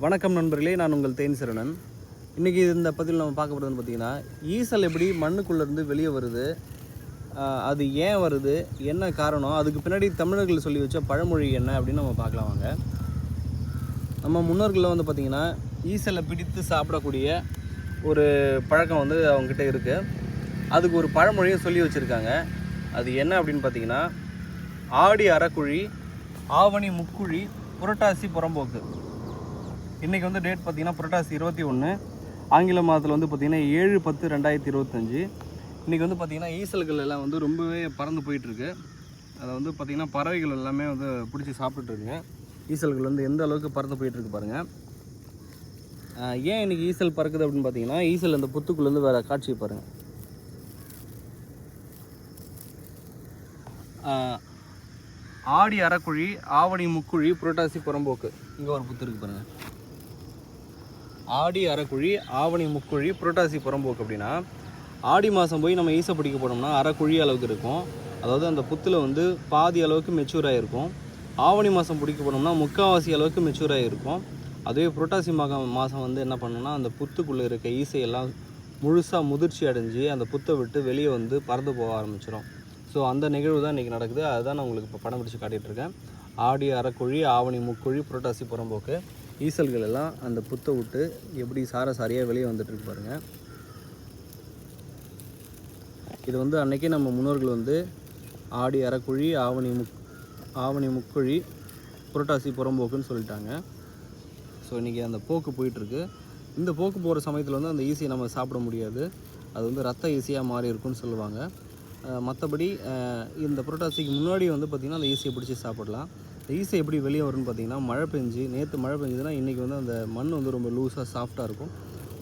வணக்கம் நண்பர்களே நான் உங்கள் தேன் சரணன். இன்றைக்கி இந்த பதிவில் நம்ம பார்க்க போகிறதுன்னு பார்த்தீங்கன்னா ஈசல் எப்படி மண்ணுக்குள்ளேருந்து வெளியே வருது அது ஏன் வருது என்ன காரணம் அதுக்கு பின்னாடி தமிழர்கள் சொல்லி வச்ச பழமொழி என்ன அப்படின்னு நம்ம பார்க்கலாம் வாங்க. நம்ம முன்னோர்களில் வந்து பார்த்திங்கன்னா ஈசலை பிடித்து சாப்பிடக்கூடிய ஒரு பழக்கம் வந்து அவங்ககிட்ட இருக்குது அதுக்கு ஒரு பழமொழியும் சொல்லி வச்சுருக்காங்க. அது என்ன அப்படின்னு பார்த்தீங்கன்னா ஆடி அறக்குழி ஆவணி முக்குழி புரட்டாசி புறம்போக்கு. இன்றைக்கி வந்து டேட் பார்த்தீங்கன்னா புரட்டாசி இருபத்தி ஒன்று ஆங்கில மாதத்தில் வந்து பார்த்திங்கன்னா ஏழு பத்து ரெண்டாயிரத்தி இருபத்தஞ்சி. இன்றைக்கி வந்து பார்த்திங்கன்னா ஈசல்கள் எல்லாம் வந்து ரொம்பவே பறந்து போயிட்டுருக்கு. அதை வந்து பார்த்திங்கன்னா பறவைகள் எல்லாமே வந்து பிடிச்சி சாப்பிட்டுருக்குங்க ஈசல்கள் வந்து எந்த அளவுக்கு பறந்து போயிட்டுருக்கு பாருங்கள் ஏன் இன்றைக்கி ஈசல் பறக்குது அப்படின்னு பார்த்தீங்கன்னா ஈசல் அந்த புத்துக்குள்ளேருந்து வேறு காட்சியை பாருங்கள் ஆடி அறக்குழி ஆவணி முக்குழி புரட்டாசி புறம்போக்கு. இங்கே ஒரு புத்து இருக்குது பாருங்கள் ஆடி அறக்குழி ஆவணி முக்குழி புரட்டாசி புறம்போக்கு அப்படின்னா ஆடி மாதம் போய் நம்ம ஈசை பிடிக்க போனோம்னா அரைக்குழி அளவுக்கு இருக்கும். அதாவது அந்த புத்தில் வந்து பாதி அளவுக்கு மெச்சூர் ஆகிருக்கும் ஆவணி மாதம் பிடிக்க போனோம்னா முக்கால்வாசி அளவுக்கு மெச்சூர் ஆகிருக்கும் அதுவே புரட்டாசி மாதம் மாதம் வந்து என்ன பண்ணோம்னா அந்த புத்துக்குள்ளே இருக்க ஈசையெல்லாம் முழுசாக முதிர்ச்சி அடைஞ்சு அந்த புத்தை விட்டு வெளியே வந்து பறந்து போக ஆரம்பிச்சிடும் ஸோ அந்த நிகழ்வு தான் இன்றைக்கி நடக்குது. அதுதான் நான் உங்களுக்கு இப்போ படம் பிடிச்சி காட்டிகிட்ருக்கேன் ஆடி அரைக்குழி ஆவணி முக்குழி புரட்டாசி புறம்போக்கு. ஈசல்கள் எல்லாம் அந்த புத்தை விட்டு எப்படி சார சாரியாக வெளியே வந்துட்டுருக்கு பாருங்கள் இது வந்து அன்றைக்கே நம்ம முன்னோர்கள் வந்து ஆடி அறக்குழி ஆவணி முக் ஆவணி முக்குழி புரட்டாசி புறம்போக்குன்னு சொல்லிட்டாங்க. ஸோ இன்றைக்கி அந்த போக்கு போயிட்டுருக்கு. இந்த போக்கு போகிற சமயத்தில் வந்து அந்த ஈஸியை நம்ம சாப்பிட முடியாது. அது வந்து ரத்த ஈஸியாக மாறி இருக்குன்னு சொல்லுவாங்க. மற்றபடி இந்த புரட்டாசிக்கு முன்னாடி வந்து பார்த்திங்கன்னா அந்த ஈஸியை பிடிச்சி சாப்பிடலாம். இந்த ஈஸியை எப்படி வெளியே வரும்னு பார்த்தீங்கன்னா மழை பெஞ்சு நேற்று மழை பெஞ்சதுன்னா இன்றைக்கி வந்து அந்த மண் வந்து ரொம்ப லூஸாக சாஃப்டாக இருக்கும்.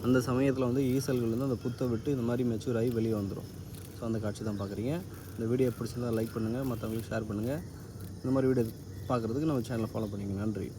அந்த சமயத்தில் வந்து ஈசல்கள் வந்து அந்த புத்தை விட்டு இந்த மாதிரி மெச்சூர் ஆகி வெளியே வந்துடும் ஸோ அந்த காட்சி தான் பார்க்குறீங்க இந்த வீடியோ பிடிச்சிருந்தா லைக் பண்ணுங்கள் மற்றவங்களுக்கு ஷேர் பண்ணுங்கள் இந்த மாதிரி வீடியோ பார்க்குறதுக்கு நம்ம சேனலை ஃபாலோ பண்ணிங்க நன்றி.